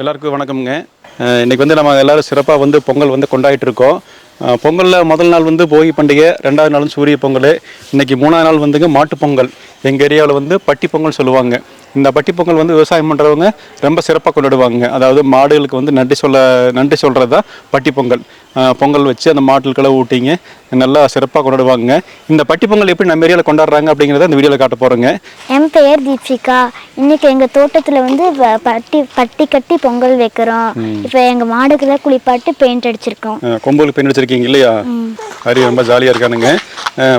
எல்லாருக்கும் வணக்கம்ங்க. இன்றைக்கி வந்து நம்ம எல்லாரும் சிறப்பாக வந்து பொங்கல் வந்து கொண்டாடிட்டு இருக்கோம் முதல் நாள் வந்து போகி பண்டிகை ரெண்டாவது நாள் சூரிய பொங்கல் இன்னைக்கு மூணாவது நாள் வந்துங்க மாட்டுப்பொங்கல் எங்கள் ஏரியாவில் வந்து பட்டி பொங்கல் சொல்லுவாங்க. இந்த பட்டி பொங்கல் வந்து விவசாயம் பண்ணுறவங்க ரொம்ப சிறப்பாக கொண்டாடுவாங்க. அதாவது மாடுகளுக்கு வந்து நன்றி சொல்ல நன்றி சொல்கிறது தான் பட்டி பொங்கல். பொங்கல் வச்சு அந்த மாட்டுக்களை ஊட்டிங்க. நல்லா சிறப்பாக கொண்டாடுவாங்க. இந்த பட்டி பொங்கல் எப்படி நம்ம ஏரியாவில் கொண்டாடுறாங்க அப்படிங்கிறத இந்த வீடியோவில் காட்ட போகிறோங்க என் பெயர் தீப்ஷிகா இன்னைக்கு எங்க தோட்டத்துல வந்து பட்டி பட்டி கட்டி பொங்கல் வைக்கிறோம். இப்போ எங்க மாடுகளை குளிப்பாட்டி பெயிண்ட் அடிச்சிருக்கோம். கொம்புகளுக்கு பெண் வச்சிருக்கீங்க இல்லையா? ஹரி ரொம்ப ஜாலியாக இருக்கானுங்க.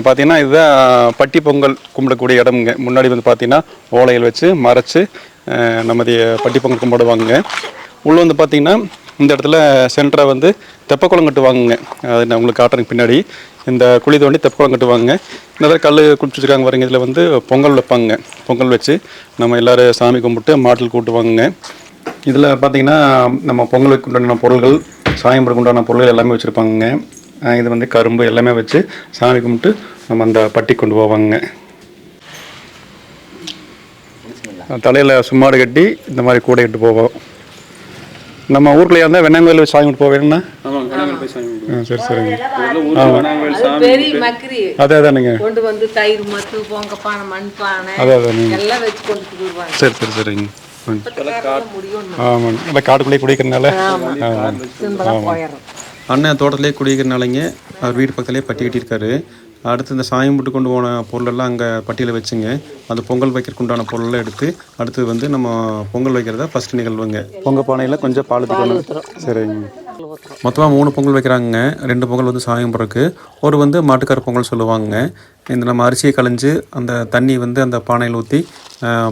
பார்த்தீங்கன்னா இதுதான் பட்டி பொங்கல் கும்பிடக்கூடிய இடம்ங்க. முன்னாடி வந்து பார்த்தீங்கன்னா ஓலைகள் வச்சு மறைச்சு அஹ் நம்முடைய பட்டி பொங்கல் கும்பிடுவாங்க உள்ளே வந்து பார்த்தீங்கன்னா இந்த இடத்துல சென்டராக வந்து தெப்பக்குளம் கட்டுவாங்கங்க. அது நான் உங்களுக்கு காட்டுறேன் பின்னாடி. இந்த குழி தோண்டி தெப்பக்குளம் கட்டுவாங்க. இந்த கல் குடிச்சிருக்காங்க வரங்க இதில் வந்து பொங்கல் வைப்பாங்க. பொங்கல் வச்சு நம்ம எல்லோரும் சாமி கும்பிட்டு மாட்டில் கூட்டுவாங்க இதில் பார்த்திங்கன்னா நம்ம பொங்கலுக்கு உண்டான பொருள்கள் சாயம்பருக்கு உண்டான பொருள்கள் எல்லாமே வச்சுருப்பாங்க இது வந்து கரும்பு எல்லாமே வச்சு சாமி கும்பிட்டு நம்ம அந்த பட்டி கொண்டு போவாங்க தலையில் சும்மாடு கட்டி இந்த மாதிரி கூடை கட்டு போவோம். நம்ம ஊருக்குள்ளே இருந்தால் வெண்ணாங்கோயில் சாமி கும்பிட்டு போவேன்னா ஆ சரி சரிங்க. அதே அதானுங்க கொண்டு வந்து தயிர் மத்து பொங்க பானை மண் பானை அதே அதானுங்க எல்லாம் வச்சு கொண்டு சரி சரி சரிங்க. ஆமாங்க நல்லா காட்டுக்குள்ளேயே குடிக்கிறனால ஆமாம் அண்ணன் தோட்டத்திலே குடியிருக்கிறனாலங்க அவர் வீடு பக்கத்துலேயே பட்டி கட்டியிருக்காரு. அடுத்து இந்த சாயம் போட்டு கொண்டு போன பொருளெல்லாம் அங்கே பட்டியில் வச்சுங்க. அந்த பொங்கல் வைக்கிறதுக்கு உண்டான பொருளெல்லாம் எடுத்து அடுத்து வந்து நம்ம பொங்கல் வைக்கிறதா ஃபர்ஸ்ட் நிகழ்வுங்க. பொங்கல் பானையில் கொஞ்சம் பால் ஊற்றிக்கணும் சரிங்க. மொத்தமாக மூணு பொங்கல் வைக்கிறாங்க ரெண்டு பொங்கல் வந்து சாயம் பிறகு ஒரு வந்து மாட்டுக்கார பொங்கல் சொல்லுவாங்க இந்த நம்ம அரிசியை களைஞ்சு அந்த தண்ணி வந்து அந்த பானையில் ஊற்றி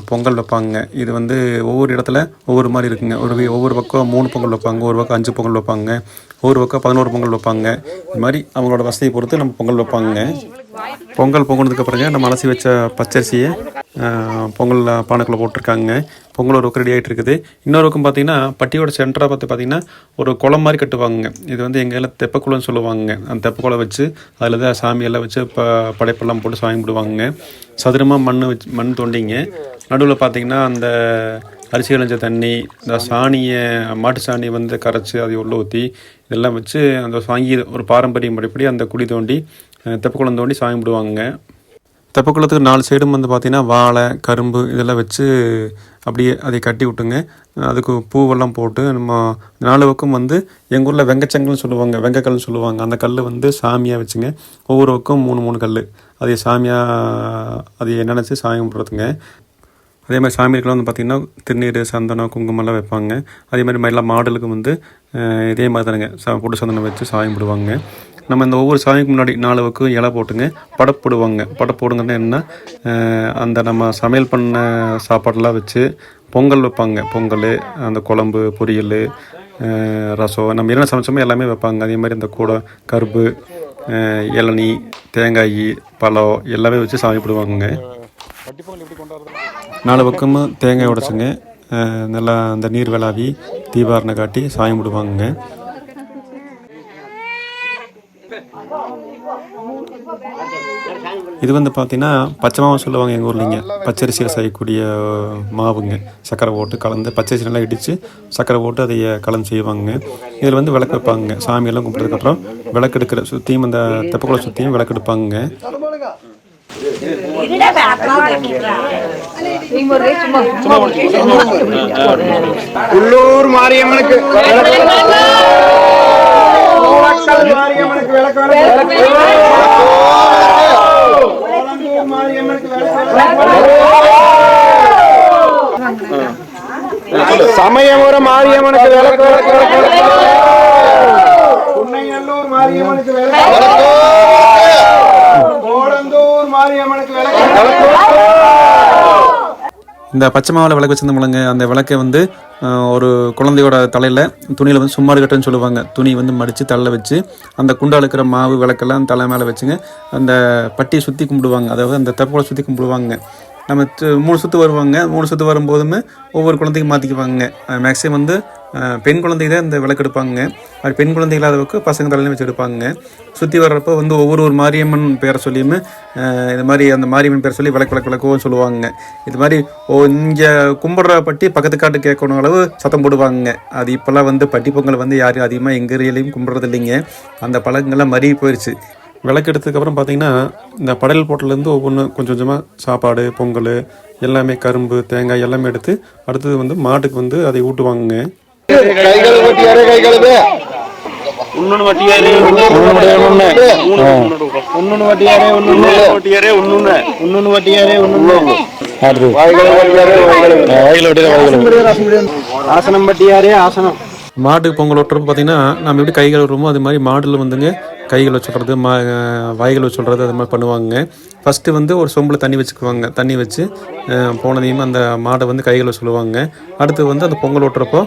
பொங்கல் வைப்பாங்க. இது வந்து ஒவ்வொரு இடத்துல ஒவ்வொரு மாதிரி இருக்குங்க. ஒரு ஒவ்வொரு பக்கம் மூணு பொங்கல் வைப்பாங்க ஒரு பக்கம் அஞ்சு பொங்கல் வைப்பாங்க ஒவ்வொரு பக்கம் பதினோரு பொங்கல் வைப்பாங்க. இது மாதிரி அவங்களோட வசதியை பொறுத்து நம்ம பொங்கல் வைப்பாங்க பொங்கல் பொங்கினதுக்கு அப்புறங்க நம்ம அலசி வச்ச பச்சரிசியை பொங்கல் பானைக்குள்ளே போட்டிருக்காங்க. பொங்கல் ஒரு பக்கம் ரெடி ஆகிட்டு இருக்குது. இன்னொரு பக்கம் பார்த்தீங்கன்னா பட்டியோட சென்டராக பார்த்து பார்த்தீங்கன்னா ஒரு குளம் மாதிரி கட்டுவாங்க இது வந்து எங்கள் தெப்பக்குளம்னு சொல்லுவாங்க அந்த தெப்பக்குளம் வச்சு அதில் தான் சாமியெல்லாம் வச்சு ப படைப்பெல்லாம் போட்டு சாமி கும்பிடுவாங்க சதுரமாக மண் வச்சு மண் தோண்டிங்க. நடுவில் பார்த்தீங்கன்னா அந்த அரிசி களைஞ்ச தண்ணி இந்த சாணியை மாட்டு சாணி வந்து கரைச்சி அதை உள்ள ஊற்றி இதெல்லாம் வச்சு அந்த சாங்கி ஒரு பாரம்பரியம் முறைப்படி அந்த குழி தோண்டி தெப்ப தெப்பக்குளம் தோண்டி சாமி கும்பிடுவாங்க தெப்பக்குளத்துக்கு நாலு சைடும் வந்து பார்த்திங்கன்னா வாழை கரும்பு இதெல்லாம் வச்சு அப்படியே அதை கட்டி விட்டுங்க. அதுக்கு பூவெல்லாம் போட்டு நம்ம நாலு பக்கம் வந்து எங்கள் ஊரில் வெங்கச்சங்கல்னு சொல்லுவாங்க வெங்கக்கல்னு சொல்லுவாங்க. அந்த கல் வந்து சாமியாக வச்சுங்க. ஒவ்வொரு பக்கம் மூணு மூணு கல் அதை சாமியாக அதை நினச்சி சாமி கும்பிட்றதுங்க. அதே மாதிரி சாமிகளுக்கெல்லாம் வந்து பார்த்திங்கன்னா திருநீர் சந்தனம் குங்குமம்லாம் வைப்பாங்க. அதே மாதிரி எல்லா மாடலுக்கு வந்து இதே மாதிரி தானுங்க சா சந்தனம் வச்சு சாமி போடுவாங்க நம்ம இந்த ஒவ்வொரு சாமிக்கு முன்னாடி நாலு பக்கம் இலை போட்டுங்க. படம் போடுவாங்க. படம் போடுங்கன்னா என்ன? அந்த நம்ம சமையல் பண்ண சாப்பாடெல்லாம் வச்சு பொங்கல் வைப்பாங்க. பொங்கல் அந்த குழம்பு பொரியல் ரசம் நம்ம என்ன சமைச்சோமோ எல்லாமே வைப்பாங்க. அதே மாதிரி இந்த கூடை கரும்பு இளநீ தேங்காய் பழம் எல்லாமே வச்சு சாமி போடுவாங்க நாலு பக்கமும் தேங்காய் உடைச்சுங்க. நல்லா அந்த நீர் விளாவி தீபாரணை காட்டி சாயம் விடுவாங்க இது வந்து பார்த்தீங்கன்னா பச்சை மாவு சொல்லுவாங்க எங்கள் ஊர்லிங்க. பச்சரிசியில் செய்யக்கூடிய மாவுங்க. சக்கரை போட்டு கலந்து பச்சரிசி நல்லா இடித்து சக்கரை போட்டு அதை கலந்து செய்வாங்க. இதில் வந்து விளக்கு வைப்பாங்க. சாமியெல்லாம் கும்பிட்டதுக்கப்புறம் விளக்கு எடுக்கிற சுற்றியும் அந்த தெப்பக்குளை சுற்றியும் விளக்கு எடுப்பாங்க. உள்ளூர் மாரியம்மனுக்கு. மூலக்கல் மாரியம்மனுக்கு விளக்கு விளக்கு. மாரியம்மனுக்கு விளக்கு விளக்கு. சமயபுரம் மாரியம்மனுக்கு விளக்கு விளக்கு விளக்கு. புன்னைநல்லூர் மாரியம்மனுக்கு விளக்கு. கோலந்தூர் மாரியம்மனுக்கு விளக்கு விளக்கு. இந்த பச்சை மாவில் விளக்கு வச்சிருந்த முழங்க அந்த விளக்கை வந்து ஒரு குழந்தையோட தலையில் துணியில் வந்து சும்மாறு கட்டுன்னு சொல்லுவாங்க. துணி வந்து மடித்து தலையில் வச்சு அந்த குண்டால இருக்கிற மாவு விளக்கெல்லாம் தலை மேலே வச்சுங்க அந்த பட்டியை சுற்றி கும்பிடுவாங்க. அதாவது அந்த தப்போட சுற்றி கும்பிடுவாங்க. நம்ம து- மூணு சுற்று வருவாங்க. மூணு சுற்று வரும்போதுமே ஒவ்வொரு குழந்தைக்கும் மாற்றிக்குவாங்க மேக்ஸிமம் வந்து பெண் குழந்தை தான் இந்த விளக்கு எடுப்பாங்க அது பெண் குழந்தை இல்லாதவருக்கு பசங்க தலையில வச்சு எடுப்பாங்க. சுற்றி வர்றப்போ வந்து ஒவ்வொரு ஒரு மாரியம்மன் பேரை சொல்லியுமே இந்த இது மாதிரி அந்த மாரியம்மன் பேரை சொல்லி விளக்கு விளக்கு விளக்குவோம் சொல்லுவாங்க. இது மாதிரி ஓ இங்கே கும்பிட்ற பட்டி பக்கத்து காட்டு கேட்கணும் அளவு சத்தம் போடுவாங்க. அது இப்போல்லாம் வந்து பட்டி பொங்கல் வந்து யாரும் அதிகமாக எங்கள் ஏரியாலையும் கும்பிட்றது இல்லைங்க. அந்த பழங்கள்லாம் மறிய போயிடுச்சு விளக்கு எடுத்ததுக்கப்புறம் பார்த்தீங்கன்னா இந்த படையல் போட்டிலேருந்து ஒவ்வொன்று கொஞ்சம் கொஞ்சமாக சாப்பாடு பொங்கல் எல்லாமே கரும்பு தேங்காய் எல்லாமே எடுத்து அடுத்தது வந்து மாட்டுக்கு வந்து அதை ஊட்டுவாங்க ஒன்னு வட்டியாரே ஒன்னு வட்டியாரே உன்னொன்னு ஒன்னு வட்டியாரே ஒன்னு வாய்களை வட்டியாரே ஆசனம் வட்டியாரே ஆசனம். மாட்டுக்கு பொங்கல் ஓட்டுறப்ப பார்த்தீங்கன்னா நம்ம எப்படி கைகள் வருமோ அது மாதிரி மாடில் வந்துங்க கைகள் வச்சுடுறது மா வாய்கள் வச்சுடுறது அது மாதிரி பண்ணுவாங்க ஃபஸ்ட்டு வந்து ஒரு சொம்பில் தண்ணி வச்சுக்குவாங்க. தண்ணி வச்சு போனதையும் அந்த மாடை வந்து கைகளை சொல்லுவாங்க. அடுத்து வந்து அந்த பொங்கல் ஓட்டுறப்போ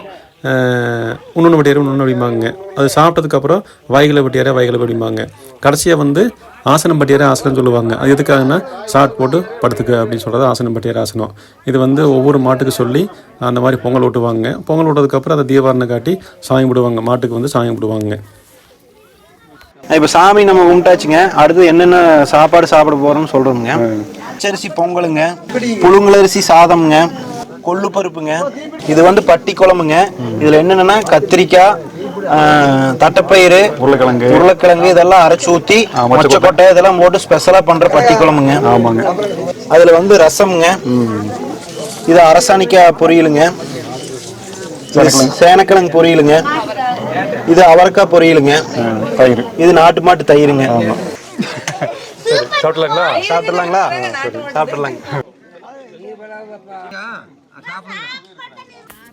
உன்னொன்று வட்டியாரு இன்னொன்று அப்படிம்பாங்க. அது சாப்பிட்டதுக்கப்புறம் வாய்களை வட்டியாரே வாய்களை அப்படிம்பாங்க கடைசியாக வந்து ஆசனம் பட்டியாரே ஆசனம் சொல்லுவாங்க. அது எதுக்காகன்னா ஷார்ட் போட்டு படுத்துக்க அப்படின்னு சொல்கிறது ஆசனம் பட்டியாரே ஆசனம். இது வந்து ஒவ்வொரு மாட்டுக்கு சொல்லி அந்த மாதிரி பொங்கல் ஓட்டுவாங்க. பொங்கல் ஓட்டதுக்கப்புறம் அதை தீபாரணை காட்டி சாமி விடுவாங்க மாட்டுக்கு வந்து சாமி விடுவாங்க இப்போ சாமி நம்ம கும்பிட்டாச்சுங்க. அடுத்து என்னென்ன சாப்பாடு சாப்பிட போறோம்னு சொல்றோம்ங்க. பச்சரிசி பொங்கலுங்க. புழுங்கலரிசி சாதம்ங்க. கொள்ளு பருப்புங்க. இது வந்து பட்டி குழம்புங்க. இதுல என்னென்னா கத்திரிக்காய் தட்டைப்பயிறு உருளைக்கிழங்கு. உருளைக்கிழங்கு இதெல்லாம் அரைச்சு ஊத்தி மொச்சக்கொட்டை இதெல்லாம் போட்டு ஸ்பெஷலா பண்ற பட்டி குழம்புங்க. ஆமாங்க. அதுல வந்து ரசம்ங்க. இது அரசாணிக்காய் பொரியலுங்க. இது சேனக்கிழங்கு. பொரியலுங்க. இது அவரைக்காய் பொரியலுங்க. தயிர். இது நாட்டு மாட்டு தயிருங்க. சாப்பிடலாங்களா? சாப்பிடலாங்களா? சாப்பிடலாங்க.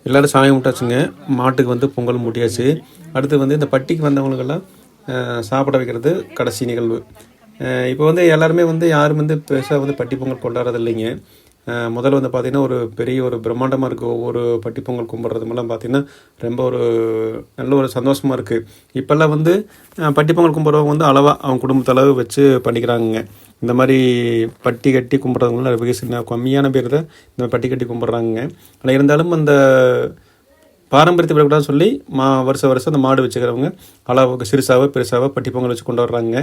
எல்லாரும் சாமி கும்பிட்டாச்சுங்க. மாட்டுக்கு வந்து பொங்கல் மூட்டியாச்சு. அடுத்து வந்து இந்த பட்டிக்கு வந்தவங்களுக்கெல்லாம் சாப்பிட வைக்கிறது கடைசி நிகழ்வு. இப்போ வந்து எல்லாருமே வந்து யாரும் வந்து பெருசாக வந்து பட்டி பொங்கல் கொண்டாடுறது இல்லைங்க. முதல்ல வந்து பார்த்திங்கன்னா ஒரு பெரிய ஒரு பிரம்மாண்டமாக இருக்குது ஒவ்வொரு பட்டி பொங்கல் கும்பிட்றது மூலம் பார்த்திங்கன்னா ரொம்ப ஒரு நல்ல ஒரு சந்தோஷமாக இருக்குது இப்போல்லாம் வந்து பட்டி பொங்கல் கும்பிட்றவங்க வந்து அளவாக அவங்க குடும்பத்தளவு வச்சு பண்ணிக்கிறாங்க இந்த மாதிரி பட்டி கட்டி கும்பிட்றவங்களும் நிறைய பேர் சின்ன கம்மியான பேர் தான் இந்த பட்டி கட்டி கும்பிட்றாங்க. ஆனால் இருந்தாலும் அந்த பாரம்பரியத்தை விடக்கூடாதுன்னு சொல்லி மா வருஷம் வருஷம் அந்த மாடு வச்சுக்கிறவங்க அளவுக்கு சிறுசாவோ பெருசாவோ பட்டி பொங்கல் வச்சு கொண்டு வர்றாங்க.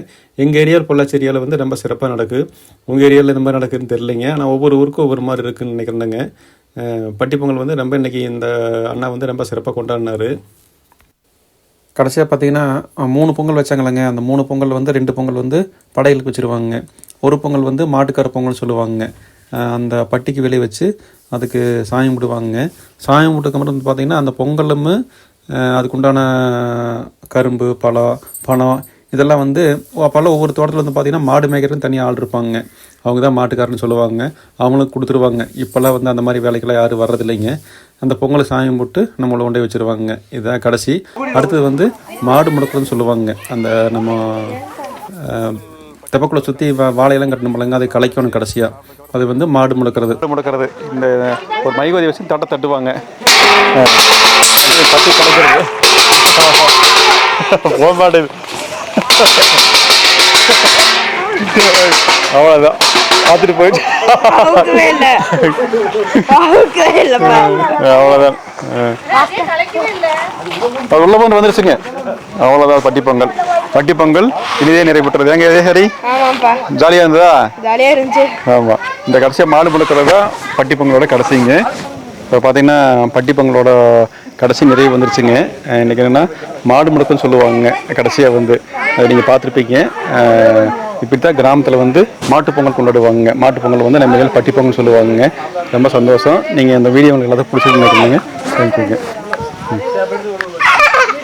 எங்கள் ஏரியாவில் பொள்ளாச்சி ஏரியாவில் வந்து ரொம்ப சிறப்பாக நடக்குது உங்கள் ஏரியாவில் இந்த மாதிரி நடக்குதுன்னு தெரியலைங்க. ஆனால் ஒவ்வொரு ஊருக்கும் ஒவ்வொரு மாதிரி இருக்குதுன்னு நினைக்கிறேங்க பட்டி பொங்கல் வந்து ரொம்ப இன்னைக்கு இந்த அண்ணா வந்து ரொம்ப சிறப்பாக கொண்டாடினாரு. கடைசியாக பார்த்தீங்கன்னா மூணு பொங்கல் வச்சாங்களேங்க அந்த மூணு பொங்கல் வந்து ரெண்டு பொங்கல் வந்து படையலுக்கு வச்சுருவாங்க. ஒரு பொங்கல் வந்து மாட்டுக்கார பொங்கல் சொல்லுவாங்க. அந்த பட்டிக்கு வெளியே வச்சு அதுக்கு சாமி கும்பிடுவாங்க சாமி விட்டுக்கப்புறம் வந்து பார்த்திங்கன்னா அந்த பொங்கலும் அதுக்குண்டான கரும்பு பழம் பணம் இதெல்லாம் வந்து பல ஒவ்வொரு தோட்டத்தில் வந்து பார்த்திங்கன்னா மாடு மேய்க்கிறதுன்னு தனியாக ஆள் இருப்பாங்க. அவங்க தான் மாட்டுக்காரன்னு சொல்லுவாங்க. அவங்களுக்கு கொடுத்துருவாங்க. இப்போல்லாம் வந்து அந்த மாதிரி வேலைக்கெல்லாம் யாரும் வர்றதில்லைங்க. அந்த பொங்கலை சாமி போட்டு நம்மளை கொண்டே வச்சுருவாங்க. இதுதான் கடைசி. அடுத்தது வந்து மாடு முடக்கிறதுன்னு சொல்லுவாங்க. அந்த நம்ம தெப்பக்குள்ள சுற்றி வாழையெல்லாம் கட்டணும் போலங்க அதை கலைக்கணும் கடைசியாக அது வந்து மாடு முடக்கிறது முடக்கிறது இந்த ஒரு மைகோதி வச்சு தட்டை தட்டுவாங்க. தட்டி கலைக்கிறது போக மாட்டேது அவ்வளோதான் பார்த்துட்டு போயிட்டு அவ்வளோதான் அது உள்ள போன்று வந்துருச்சுங்க. அவ்வளோதான் பட்டி பொங்கல் பட்டி பொங்கல் இனிதே நிறைவேற்றுறது எங்க இதே சரி ஜாலியாக இருந்ததா? ஜாலியா இருந்துச்சு. ஆமாம் இந்த கடைசியாக மாடு முழுக்கிறது தான் பட்டி பொங்கலோட கடைசிங்க. இப்போ பார்த்தீங்கன்னா பட்டி பொங்கலோட கடைசி நிறைவு வந்துருச்சுங்க. அஹ் இன்னைக்கு என்னென்னா மாடு முழுக்கன்னு சொல்லுவாங்க. கடைசியாக வந்து. அதை நீங்கள் பார்த்துருப்பீங்க. இப்படி தான் கிராமத்தில் வந்து மாட்டு பொங்கல் கொண்டாடுவாங்க. மாட்டு பொங்கல் வந்து நம்ம பட்டி பொங்கல் சொல்லுவாங்க. ரொம்ப சந்தோஷம். நீங்கள் இந்த வீடியோ உங்களுக்கு எல்லாத்தையும் பிடிச்சிருந்து நினைக்கிறீங்க. தேங்க்யூங்க